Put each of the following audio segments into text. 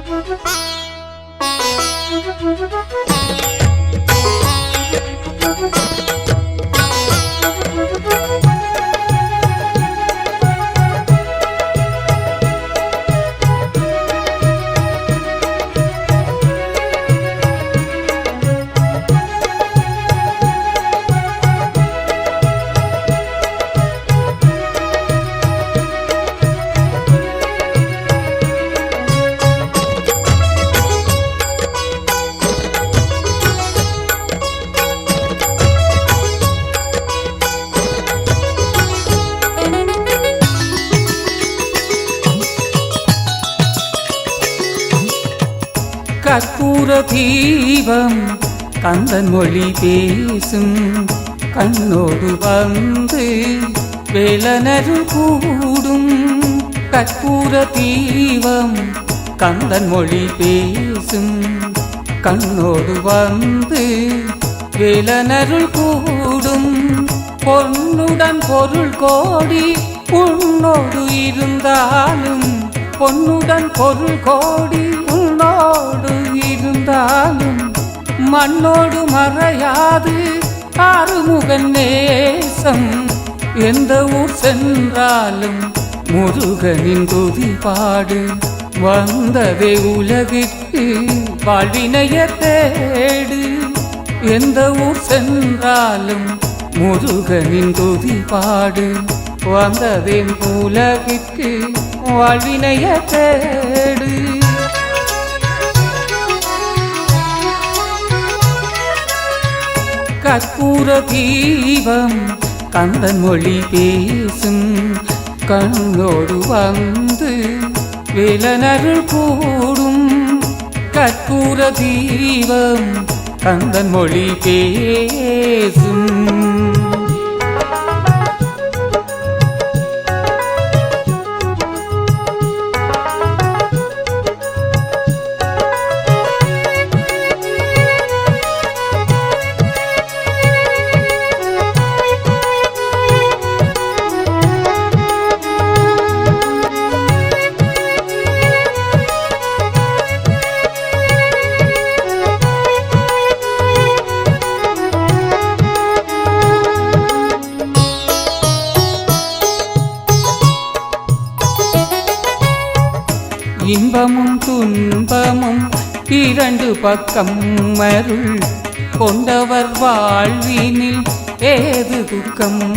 கற்பூர தீபம் கந்தன் மொழி பேசும். கண்ணோடு வந்து வேலனரு கூடும். கற்பூர தீபம். கந்தன் மொழி பேசும். கண்ணோடு வந்து வேலனருள் கூடும். பொன்னுடன் பொருள் கோடி. உன்னோடு இருந்தாலும் பொன்னுடன் பொருள் கோடி. உன்னோடு இருந்தாலும் மண்ணோடு மறையாது ஆறுமுகன் நேசம். எந்த ஊர் சென்றாலும் முருகனின் துதி பாடு வந்ததே உலகிற்கு வாழ்வினைய தேடு. எந்த ஊர் சென்றாலும் முருகனின் துதி பாடு வந்ததேன் உலகிற்கு வாழ்வினைய தேடு. கற்பூர தீபம் கந்தன் மொழி பேசும் கண்ணோடு வந்து விலனருள் கூடும். கற்பூர தீபம் கந்தன் மொழி பேசும். இன்பமும் துன்பமும் இரண்டு பக்கம் மருள் கொண்டவர் வாழ்வினில் ஏது துக்கம்?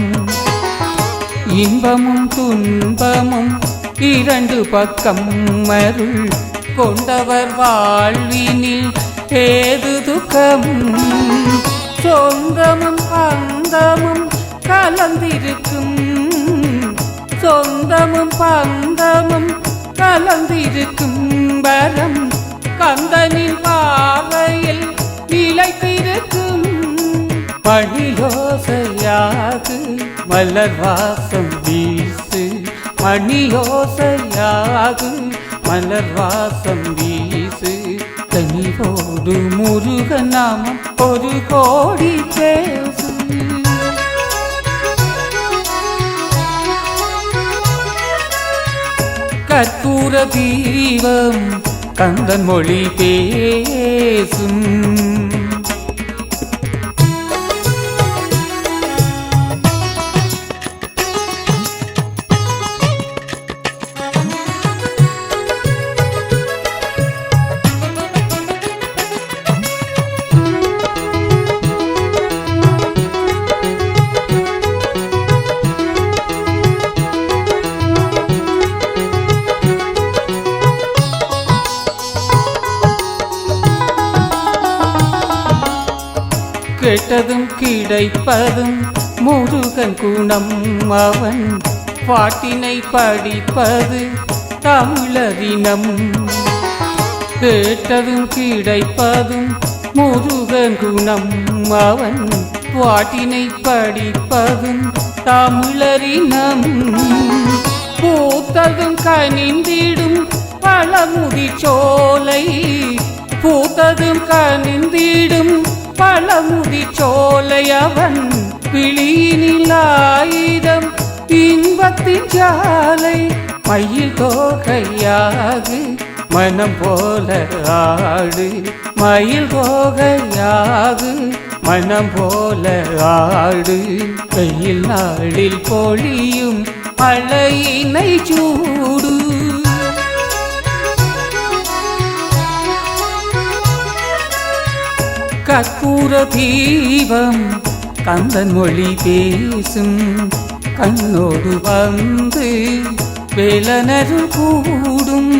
இன்பமும் துன்பமும் இரண்டு பக்கம் மருள் கொண்டவர் வாழ்வினில் ஏது துக்கம்? சொந்தமும் பந்தமும் கலந்திருக்கும். சொந்தமும் பந்தமும் கலந்திருக்கும் பரம் கந்தனின் பாவையில் நிலைத்திருக்கும். பணியோசையாது மலர் வாசம் வீசு. மணியோசையாது மலர் வாசம் வீசு தனிவோடு முருகநாமம் ஒரு கோடி பேசு. கற்பூர தீபம் கந்தன் மொழி பேசும். கேட்டதும் கிடைப்பதும் முருகன் குணம். அவன் பாட்டினை படிப்பது தமிழரினம் கேட்டதும் கிடைப்பதும் முருகன் குணம். அவன் பாட்டினை படிப்பதும் தமிழரினம் பூத்ததும் கனிந்திடும் பழமுதி சோலை. பூத்ததும் கனிந்திடும் பழமுடி சோலையவன் அவன் ஆயுதம் இன்பத்தின் சாலை மயில் தோகையாகு மனம் போல ஆடு. மயில் போகையாகு மனம் போல ஆடு. வெயில் நாளில் பொழியும் மழையினை சூடு. கற்பூர தீபம் கந்தன் மொழி பேசும் கண்ணோடு வந்து வேலனரு கூடும்.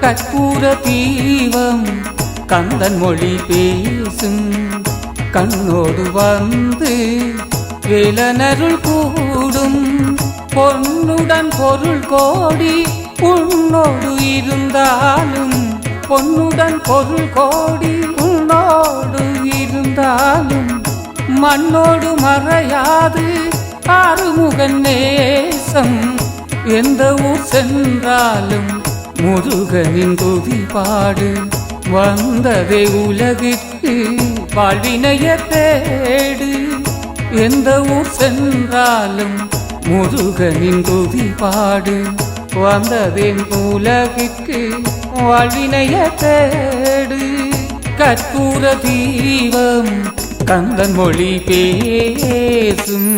கற்பூர தீபம் கந்தன் மொழி பேசும் கண்ணோடு வந்து வேலனருள் கூடும். பொன்னுடன் பொருள் கோடி உன்னோடு இருந்தாலும் பொன்னுடன் பொருள் கோடி மண்ணோடு இருந்தாலும் மண்ணோடு மறையாது ஆறுமுகன் நேசம். எந்த ஊர் சென்றாலும் முருகனின் துதி பாடு வந்ததே உலகிற்கு வாழ்வினைய தேடு. எந்த ஊர் சென்றாலும் முருகனின் துதி பாடு வந்ததேன் உலகிற்கு வாழ்வினைய தேடு. கற்பூர தீபம் கந்தன் மொழி பேசும்.